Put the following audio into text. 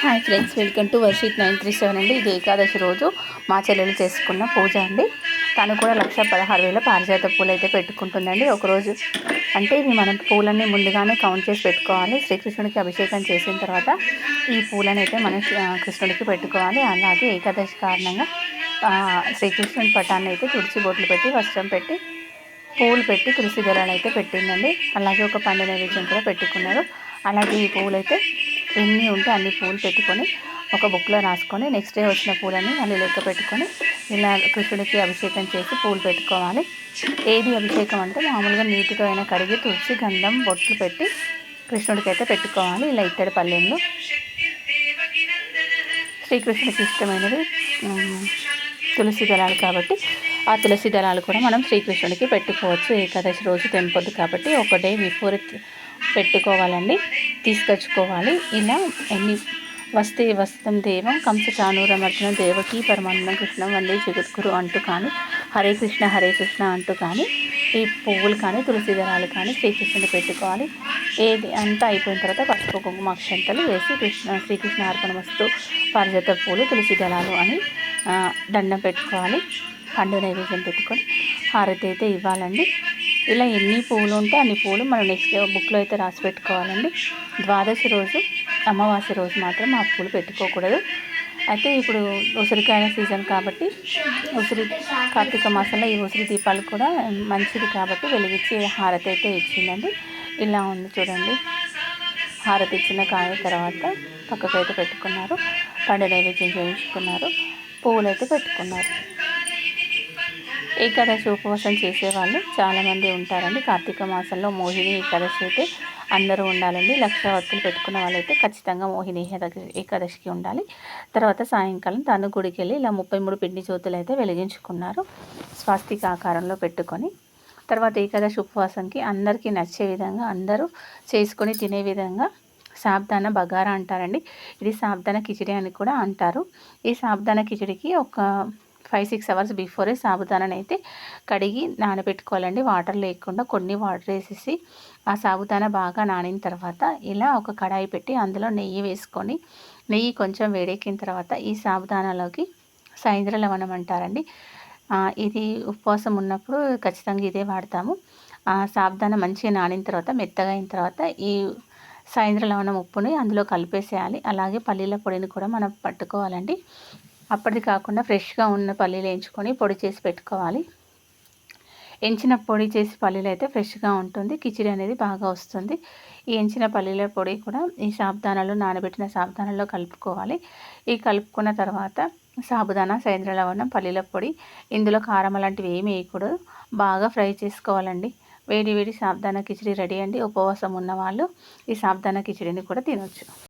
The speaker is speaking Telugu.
హాయ్ ఫ్రెండ్స్ వెల్కమ్ టు వర్షీట్ నైన్ త్రీ సెవెన్ అండి. ఇది ఏకాదశి రోజు. మా చెల్లెలు చేసుకున్న పూజ అండి. తను కూడా లక్ష పదహారు వేల పారిజాత పూలు అయితే పెట్టుకుంటుందండి. ఒకరోజు అంటే ఇవి మనం పూలన్నీ ముందుగానే కౌంట్ చేసి పెట్టుకోవాలి. శ్రీకృష్ణుడికి అభిషేకం చేసిన తర్వాత ఈ పూలను అయితే మనం కృష్ణుడికి పెట్టుకోవాలి. అలాగే ఏకాదశి కారణంగా శ్రీకృష్ణుడి పటాన్ని అయితే తుడిచి బొట్లు పెట్టి వస్త్రం పెట్టి పూలు పెట్టి తులసి దళాలు అయితే పెట్టిందండి. అలాగే ఒక పండు నైవేద్యం కూడా పెట్టుకున్నారు. అలాగే ఈ పూలు అయితే ఎన్ని ఉంటే అన్ని పూలు పెట్టుకొని ఒక బుక్లో రాసుకొని నెక్స్ట్ డే వచ్చిన పూలని మళ్ళీ లెక్క పెట్టుకొని ఇలా కృష్ణుడికి అభిషేకం చేసి పూలు పెట్టుకోవాలి. ఏది అభిషేకం అంటే మామూలుగా నీటితో అయినా కడిగి తుడిచి గంధం బొట్లు పెట్టి కృష్ణుడికి అయితే పెట్టుకోవాలి. ఇలా ఇత్తడి పల్లెంలో శ్రీకృష్ణుడికి ఇష్టమైనది తులసి దళాలు కాబట్టి ఆ తులసి దళాలు కూడా మనం శ్రీకృష్ణుడికి పెట్టుకోవచ్చు. ఏకాదశి రోజు తెంపొద్దు కాబట్టి ఒక డే బిఫోర్ పెట్టుకోవాలండి. తీసుకొచ్చుకోవాలి. ఇలా ఎన్ని వస్తే వస్తం దేవం కంస చానూరమర్జన దేవకి పరమానందం కృష్ణ వందే జగద్గురు అంటూ కానీ హరే కృష్ణ హరే కృష్ణ అంటూ కానీ ఈ పువ్వులు కానీ తులసి దళాలు కానీ శ్రీకృష్ణుడు పెట్టుకోవాలి. ఏది అంతా అయిపోయిన తర్వాత పసుపు కుంకుమ అక్షంతలు వేసి కృష్ణ శ్రీకృష్ణ అర్పణ వస్తు పారిజాత పూలు తులసి దళాలు అని దండం పెట్టుకోవాలి. పండు నైవేద్యం పెట్టుకొని హారతి అయితే ఇవ్వాలండి. ఇలా ఎన్ని పువ్వులు ఉంటే అన్ని పువ్వులు మనం నెక్స్ట్ బుక్లో అయితే రాసి పెట్టుకోవాలండి. ద్వాదశి రోజు అమావాస్య రోజు మాత్రం ఆ పూలు పెట్టుకోకూడదు. అయితే ఇప్పుడు ఉసిరికాయ సీజన్ కాబట్టి ఉసిరి కార్తీక మాసంలో ఈ ఉసిరి దీపాలు కూడా మంచిది కాబట్టి వెలిగించి హారతి అయితే ఇచ్చిందండి. ఇలా ఉంది చూడండి. హారతి ఇచ్చిన కాయ తర్వాత పక్కకైతే పెట్టుకున్నారు. పండు నైవేద్యం చేయించుకున్నారు. పువ్వులు అయితే పెట్టుకున్నారు. ఏకాదశి ఉపవాసం చేసేవాళ్ళు. చాలామంది ఉంటారండి. కార్తీక మాసంలో మోహిని ఏకాదశి అయితే అందరూ ఉండాలండి. లక్ష వత్తులు పెట్టుకున్న వాళ్ళైతే ఖచ్చితంగా మోహిని ఏకాదశికి ఉండాలి. తర్వాత సాయంకాలం తను గుడికి వెళ్ళి ఇలా ముప్పై మూడు పిండి జ్యోతులు అయితే వెలిగించుకున్నారు. స్వాస్తిక ఆకారంలో పెట్టుకొని. తర్వాత ఏకాదశి ఉపవాసంకి అందరికీ నచ్చే విధంగా అందరూ చేసుకొని తినే విధంగా సాబ్దాన బగారా అంటారండి. ఇది సాబ్దాన కిచిడి అని కూడా అంటారు. ఈ సాబ్దాన కిచిడికి ఒక ఫైవ్ సిక్స్ అవర్స్ బిఫోరే సాబుదానాని అయితే కడిగి నానబెట్టుకోవాలండి. వాటర్ లేకుండా కొన్ని వాటర్ వేసేసి ఆ సాబుదానా బాగా నానిన తర్వాత ఇలా ఒక కడాయి పెట్టి అందులో నెయ్యి వేసుకొని నెయ్యి కొంచెం వేడెక్కిన తర్వాత ఈ సాబుదానాలోకి సాయంత్ర లవణం అంటారండి. ఇది ఉపవాసం ఉన్నప్పుడు ఖచ్చితంగా ఇదే వాడతాము. సాబుదాన మంచిగా నానిన తర్వాత మెత్తగా అయిన తర్వాత ఈ సాయంత్ర లవణం ఉప్పుని అందులో కలిపేసేయాలి. అలాగే పల్లీల పొడిని కూడా మనం పట్టుకోవాలండి. అప్పటిది కాకుండా ఫ్రెష్గా ఉన్న పల్లీలు వేయించుకొని పొడి చేసి పెట్టుకోవాలి. ఎంచిన పొడి చేసి పల్లీలు అయితే ఫ్రెష్గా ఉంటుంది. కిచిడి అనేది బాగా వస్తుంది. ఈ ఎంచిన పల్లీల పొడి కూడా ఈ సాబుదానాలు నానబెట్టిన సాబుదానాల్లో కలుపుకోవాలి. ఈ కలుపుకున్న తర్వాత సాబుదానా సైంద్ర లవణం పల్లీల పొడి ఇందులో కారం అలాంటివి ఏమి వేయకూడదు. బాగా ఫ్రై చేసుకోవాలండి. వేడి వేడి సాబుదానా కిచిడి రెడీ అండి. ఉపవాసం ఉన్న వాళ్ళు ఈ సాబుదానా కిచిడిని కూడా తినొచ్చు.